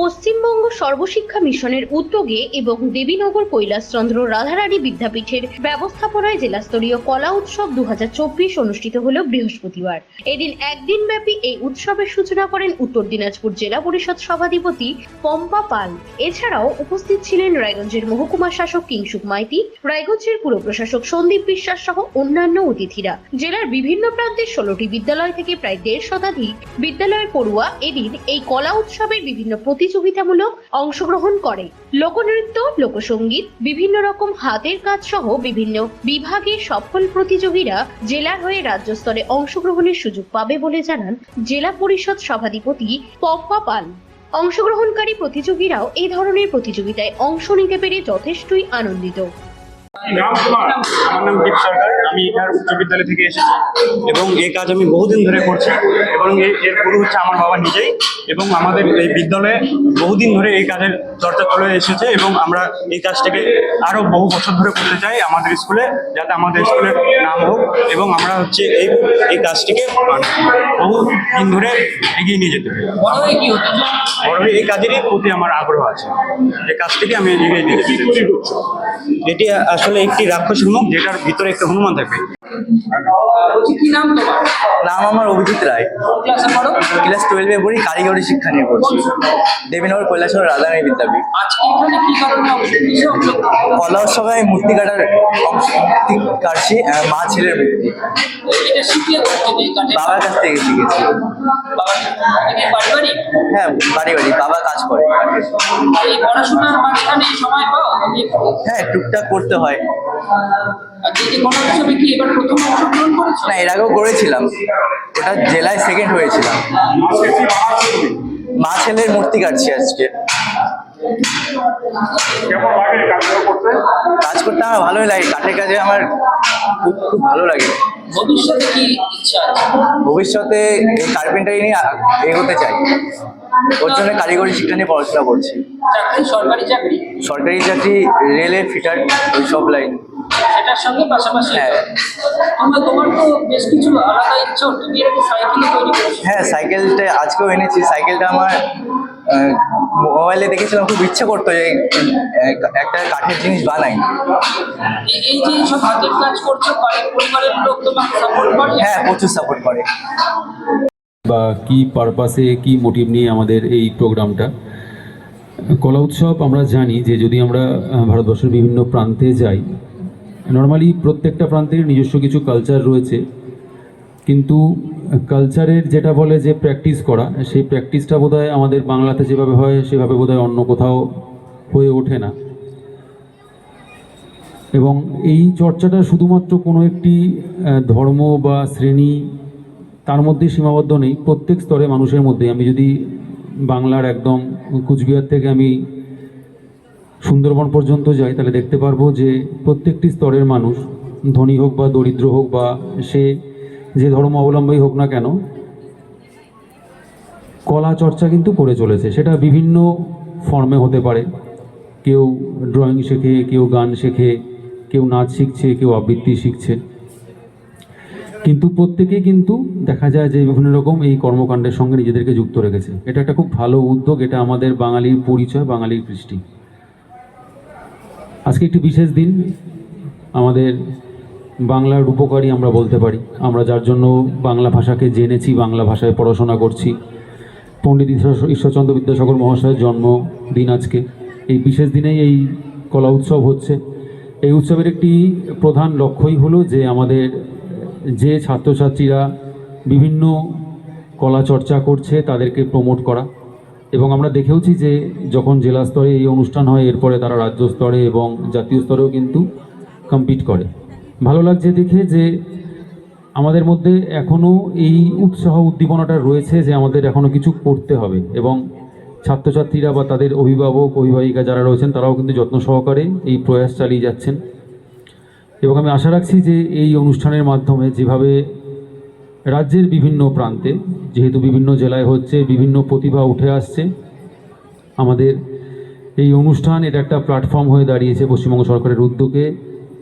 পশ্চিমবঙ্গ সর্বশিক্ষা মিশনের উদ্যোগে এবং দেবীনগর কৈলাসচন্দ্র রাধারানী বিদ্যাপীঠের ব্যবস্থাপনায় জেলাস্তরীয় কলা উৎসব দুহাজার চব্বিশ অনুষ্ঠিত হল বৃহস্পতিবার। এদিন একদিন ব্যাপী এই উৎসবের সূচনা করেন উত্তর দিনাজপুর জেলা পরিষদ সভাধিপতি পম্পা পাল। এছাড়াও উপস্থিত ছিলেন রায়গঞ্জের মহকুমা শাসক কিংসুক মাইতি, রায়গঞ্জের পুর প্রশাসক সন্দীপ বিশ্বাস সহ অন্যান্য অতিথিরা। জেলার বিভিন্ন প্রান্তের ষোলোটি বিদ্যালয় থেকে প্রায় দেড় শতাধিক বিদ্যালয়ের পড়ুয়া এদিন এই কলা উৎসবের বিভিন্ন প্রতিযোগিতামূলক অংশগ্রহণ করে। লোকনৃত্য, লোকসঙ্গীত, বিভিন্ন রকম হাতের কাজ সহ বিভিন্ন বিভাগে সফল প্রতিযোগীরা জেলার হয়ে রাজ্য স্তরে অংশগ্রহণের সুযোগ পাবে বলে জানান জেলা পরিষদ সভাধিপতি পপ্পা পাল। অংশগ্রহণকারী প্রতিযোগীরাও এই ধরনের প্রতিযোগিতায় অংশ নিতে পেরে যথেষ্টই আনন্দিত। নাম তোমার? আমার নাম দীপ সরকার আমি এখানে উচ্চ বিদ্যালয় থেকে এসেছি এবং এই কাজ আমি বহুদিন ধরে করছি এবং এর গুরু হচ্ছে আমার বাবা নিজেই এবং আমাদের এই বিদ্যালয়ে বহুদিন ধরে এই কাজের চর্চা চলে এসেছে এবং আমরা এই কাজটাকে আরও বহু বছর ধরে করতে চাই আমাদের স্কুলে যাতে আমাদের স্কুলের নাম হোক এবং আমরা হচ্ছে এই এই কাজটিকে মানে বহু দিন ধরে এগিয়ে নিয়ে যেতে হবে বড় এই কাজেরই প্রতি আমার আগ্রহ আছে এই কাজটিকে আমি এগিয়ে নিয়ে যেতে। এটি আসলে একটি রাক্ষস মুখ যেটার ভিতরে একটা হনুমান থাকে। বলছি কি নাম তোমার? নাম আমার অভিজিৎ রায়। ক্লাসে পড়ো? ক্লাস টুয়েলভে পড়ি কারিগরি শিক্ষা নিয়ে পড়ছি। দেবীনগর কৈলাসর রাধারানী বিদ্যাপীঠ। আজকে এখানে কি কারণে কলা উৎসবে মূর্তি কাটার মূর্তি কাটছি মা ছেলের মূর্তি। বাবার কাছ থেকে শিখেছি। হ্যাঁ বাড়ি বাড়ি বাবা কাজ করে। হ্যাঁ টুকটাক করতে হয়। আর যে কোনো উৎসবে কি এবার প্রথম না এর আগেও করেছিলাম। ওটা জেলায় সেকেন্ড হয়েছিলাম। মা ছেলের মূর্তি কাটছি আজকে। কেমন লাগে কাজগুলো করতে? কাজ করতে আমার ভালোই লাগে। কাঠের কাজে আমার খুব খুব ভালো লাগে। ভবিষ্যতে কি ইচ্ছা ভবিষ্যতে এই কার্পেন্টারি নিয়ে এগোতে চাই। ওর জন্য কারিগরি শিক্ষা নিয়ে পড়াশোনা করছি। সরকারি চাকরি? সরকারি চাকরি রেলে ফিটার ওই সব লাইন। সেটার সঙ্গে পাশাপাশি হ্যাঁ। তোমার তোমার তো বেশ কিছু আলাদা ইচ্ছা তুমি এরকম সাইকেল তৈরি করেছ। হ্যাঁ সাইকেলটা আজকেও এনেছি। সাইকেলটা আমার মোবাইলে দেখেছিলাম খুব ইচ্ছে করতো যে একটা কাঠের জিনিস বানাই। এই- এই যে সব হাতের কাজ করছ পরিবারের লোক তোমাকে সাপোর্ট করে? হ্যাঁ প্রচুর সাপোর্ট করে। বা কি পারপাসে কি মোটিভ নিয়ে আমাদের এই প্রোগ্রামটা কলা উৎসব আমরা জানি যে যদি আমরা ভারতবর্ষের বিভিন্ন প্রান্তে যাই নর্মালি প্রত্যেকটা প্রান্তের নিজস্ব কিছু কালচার রয়েছে। কিন্তু কালচারের যেটা বলে যে প্র্যাকটিস করা, সেই প্র্যাকটিসটা বোধহয় আমাদের বাংলাতে যেভাবে হয়, সেভাবে বোধহয় অন্য কোথাও হয়ে ওঠে না। এবং এই চর্চাটা শুধুমাত্র কোনো একটি ধর্ম বা শ্রেণি তার মধ্যে সীমাবদ্ধ নেই। প্রত্যেক স্তরে মানুষের মধ্যে আমি যদি বাংলার একদম কুচবিহার থেকে আমি সুন্দরবন পর্যন্ত যাই, তাহলে দেখতে পারব যে প্রত্যেকটি স্তরের মানুষ, ধনী হোক বা দরিদ্র হোক বা সে যে ধর্ম অবলম্বী হোক না কেন, কলা চর্চা কিন্তু করে চলেছে। সেটা বিভিন্ন ফর্মে হতে পারে। কেউ ড্রয়িং শেখে, কেউ গান শেখে, কেউ নাচ শিখছে, কেউ আবৃত্তি শিখছে। কিন্তু প্রত্যেকেই কিন্তু দেখা যায় যে বিভিন্ন রকম এই কর্মকাণ্ডের সঙ্গে নিজেদেরকে যুক্ত রেখেছে। এটা একটা খুব ভালো উদ্যোগ, এটা আমাদের বাঙালির পরিচয়, বাঙালির কৃষ্টি। আজকে একটি বিশেষ দিন। আমাদের বাংলার উপকারী আমরা বলতে পারি। আমরা যার জন্য বাংলা ভাষাকে জেনেছি, বাংলা ভাষায় পড়াশোনা করছি। পণ্ডিত ঈশ্বর- ঈশ্বরচন্দ্র বিদ্যাসাগর মহাশয়ের জন্মদিন আজকে। এই বিশেষ দিনেই এই কলা উৎসব হচ্ছে। এই উৎসবের একটি প্রধান লক্ষ্যই হলো যে আমাদের যে ছাত্রছাত্রীরা বিভিন্ন কলা চর্চা করছে, তাদেরকে প্রমোট করা। এবং আমরা দেখেওছি যে যখন জেলা স্তরে এই অনুষ্ঠান হয়, এরপরে তারা রাজ্য স্তরে এবং জাতীয় স্তরেও কিন্তু কম্পিট করে। ভালো লাগছে দেখে যে আমাদের মধ্যে এখনও এই উৎসাহ উদ্দীপনাটা রয়েছে যে আমাদের এখনও কিছু করতে হবে এবং ছাত্রছাত্রীরা বা তাদের অভিভাবক, অভিভাবিকা যারা রয়েছেন, তারাও কিন্তু যত্ন সহকারে এই প্রয়াস চালিয়ে যাচ্ছেন। এবং আমি আশা রাখছি যে এই অনুষ্ঠানের মাধ্যমে যেভাবে রাজ্যের বিভিন্ন প্রান্তে যেহেতু বিভিন্ন জেলায় হচ্ছে বিভিন্ন প্রতিভা উঠে আসছে আমাদের এই অনুষ্ঠান এটা একটা প্ল্যাটফর্ম হয়ে দাঁড়িয়েছে পশ্চিমবঙ্গ সরকারের উদ্যোগে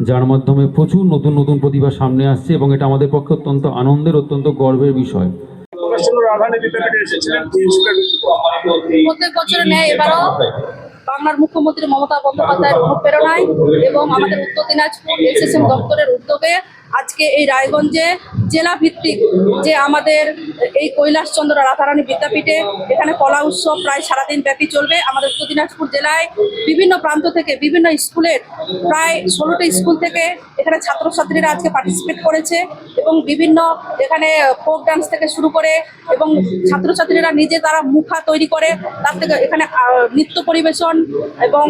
যার মাধ্যমে প্রচুর নতুন নতুন প্রতিভা সামনে আসছে এবং এটা আমাদের পক্ষে অত্যন্ত আনন্দের অত্যন্ত গর্বের বিষয়। প্রত্যেক বছর নেয় এবারও বাংলার মুখ্যমন্ত্রী মমতা বন্দ্যোপাধ্যায়ের অনুপ্রেরণায় এবং আমাদের উত্তর দিনাজপুর এসএসএম দপ্তরের উদ্যোগে আজকে এই রায়গঞ্জে জেলা ভিত্তিক যে আমাদের এই কৈলাসচন্দ্র রাধারানী বিদ্যাপীঠে এখানে কলা উৎসব প্রায় সারাদিন ব্যাপী চলবে। আমাদের উত্তর দিনাজপুর জেলায় বিভিন্ন প্রান্ত থেকে বিভিন্ন স্কুলের প্রায় ষোলোটি স্কুল থেকে এখানে ছাত্রছাত্রীরা আজকে পার্টিসিপেট করেছে এবং বিভিন্ন এখানে ফোক ডান্স থেকে শুরু করে এবং ছাত্রছাত্রীরা নিজে তারা মুখা তৈরি করে, তার থেকে এখানে নৃত্য পরিবেশন এবং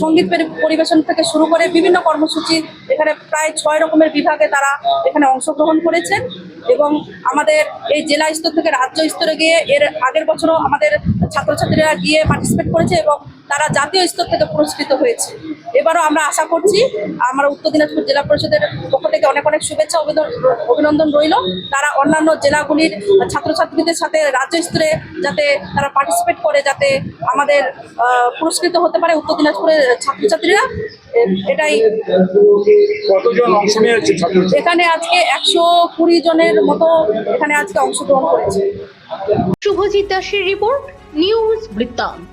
সংগীত পরিবেশন থেকে শুরু করে বিভিন্ন কর্মসূচি এখানে প্রায় ছয় রকমের বিভাগে তারা এখানে অংশগ্রহণ করেছেন এবং আমাদের এই জেলা স্তর থেকে রাজ্য স্তরে গিয়ে এর আগের বছরও আমাদের ছাত্রছাত্রীরা গিয়ে পার্টিসিপেট করেছে এবং তারা জাতীয় স্তর থেকে পুরস্কৃত হয়েছে। এবারও আমরা আশা করছি আমরা উত্তর দিনাজপুর জেলা পরিষদের পক্ষ থেকে অনেক অনেক শুভেচ্ছা অভিনন্দন অভিনন্দন রইল। তারা অন্যান্য জেলাগুলির ছাত্রছাত্রীদের সাথে রাজ্য স্তরে যাতে তারা পার্টিসিপেট করে যাতে আমাদের পুরস্কৃত হতে পারে উত্তর দিনাজপুরের ছাত্রছাত্রীরা। এটাই। কতজন অংশ নিয়েছে এখানে আজকে একশো কুড়ি জনের মতো এখানে আজকে অংশগ্রহণ করেছে। শুভজিৎ দাসের রিপোর্ট নিউজ বৃত্তান্ত।